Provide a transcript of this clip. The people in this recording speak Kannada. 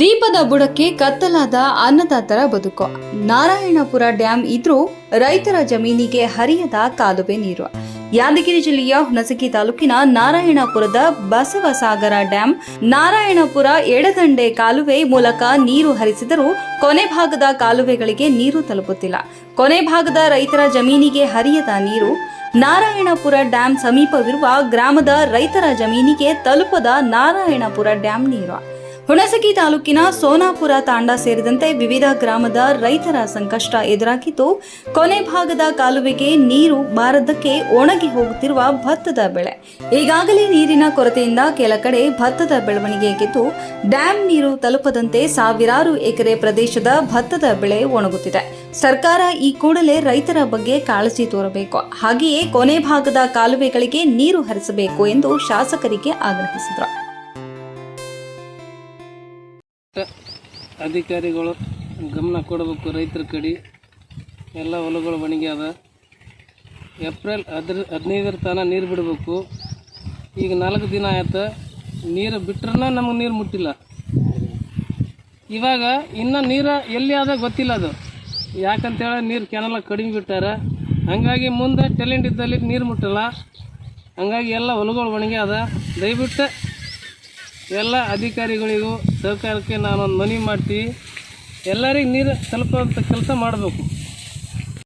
ದೀಪದ ಬುಡಕ್ಕೆ ಕತ್ತಲಾದ ಅನ್ನದಾತರ ಬದುಕು. ನಾರಾಯಣಪುರ ಡ್ಯಾಂ ಇದ್ರೂ ರೈತರ ಜಮೀನಿಗೆ ಹರಿಯದ ಕಾಲುವೆ ನೀರು. ಯಾದಗಿರಿ ಜಿಲ್ಲೆಯ ಹುಣಸಗಿ ತಾಲೂಕಿನ ನಾರಾಯಣಪುರದ ಬಸವಸಾಗರ ಡ್ಯಾಂ ನಾರಾಯಣಪುರ ಎಡದಂಡೆ ಕಾಲುವೆ ಮೂಲಕ ನೀರು ಹರಿಸಿದರೂ ಕೊನೆ ಭಾಗದ ಕಾಲುವೆಗಳಿಗೆ ನೀರು ತಲುಪುತ್ತಿಲ್ಲ. ಕೊನೆ ಭಾಗದ ರೈತರ ಜಮೀನಿಗೆ ಹರಿಯದ ನೀರು ನಾರಾಯಣಪುರ ಡ್ಯಾಂ ಸಮೀಪವಿರುವ ಗ್ರಾಮದ ರೈತರ ಜಮೀನಿಗೆ ತಲುಪದ ನಾರಾಯಣಪುರ ಡ್ಯಾಂ ನೀರು. ಹುಣಸಗಿ ತಾಲೂಕಿನ ಸೋನಾಪುರ ತಾಂಡ ಸೇರಿದಂತೆ ವಿವಿಧ ಗ್ರಾಮದ ರೈತರ ಸಂಕಷ್ಟ ಎದುರಾಗಿದ್ದು, ಕೊನೆ ಭಾಗದ ಕಾಲುವೆಗೆ ನೀರು ಬಾರದಕ್ಕೆ ಒಣಗಿ ಹೋಗುತ್ತಿರುವ ಭತ್ತದ ಬೆಳೆ. ಈಗಾಗಲೇ ನೀರಿನ ಕೊರತೆಯಿಂದ ಕೆಲ ಕಡೆ ಭತ್ತದ ಬೆಳವಣಿಗೆ ಗೆದ್ದು, ಡ್ಯಾಂ ನೀರು ತಲುಪದಂತೆ ಸಾವಿರಾರು ಎಕರೆ ಪ್ರದೇಶದ ಭತ್ತದ ಬೆಳೆ ಒಣಗುತ್ತಿದೆ. ಸರ್ಕಾರ ಈ ಕೂಡಲೇ ರೈತರ ಬಗ್ಗೆ ಕಾಳಜಿ ತೋರಬೇಕು. ಹಾಗೆಯೇ ಕೊನೆ ಭಾಗದ ಕಾಲುವೆಗಳಿಗೆ ನೀರು ಹರಿಸಬೇಕು ಎಂದು ಶಾಸಕರಿಗೆ ಆಗ್ರಹಿಸಿದರು. ಅಧಿಕಾರಿಗಳು ಗಮನ ಕೊಡಬೇಕು ರೈತರ ಕಡೆ. ಎಲ್ಲ ಹೊಲಗಳು ಒಣಗ್ಯಾವ ಏಪ್ರಿಲ್ ಹದ್ರ, ಹದಿನೈದರ ತನಕ ನೀರು ಬಿಡಬೇಕು. ಈಗ ನಾಲ್ಕು ದಿನ ಆಯ್ತು. ನೀರು ಬಿಟ್ರೆ ನಮಗೆ ನೀರು ಮುಟ್ಟಿಲ್ಲ. ಇವಾಗ ಇನ್ನೂ ನೀರು ಎಲ್ಲಿ ಅದ ಗೊತ್ತಿಲ್ಲ ಅದು. ಯಾಕಂತೇಳಿ ನೀರು ಕೆನಲ ಕಡಿಮೆ ಬಿಟ್ಟಾರ. ಹಂಗಾಗಿ ಮುಂದೆ ಟ್ಯಾಲೆಂಟ್ ಇದ್ದಲ್ಲಿ ನೀರು ಮುಟ್ಟಲ್ಲ. ಹಂಗಾಗಿ ಎಲ್ಲ ಹೊಲಗಳು ಒಣಗ್ಯಾದ ದಯವಿಟ್ಟು ಎಲ್ಲ ಅಧಿಕಾರಿಗಳಿಗೂ ಸರ್ಕಾರಕ್ಕೆ ನಾನೊಂದು ಮನವಿ ಮಾಡ್ತೀವಿ ಎಲ್ಲರಿಗೆ ನೀರು ತಲುಪುವಂಥ ಕೆಲಸ ಮಾಡಬೇಕು.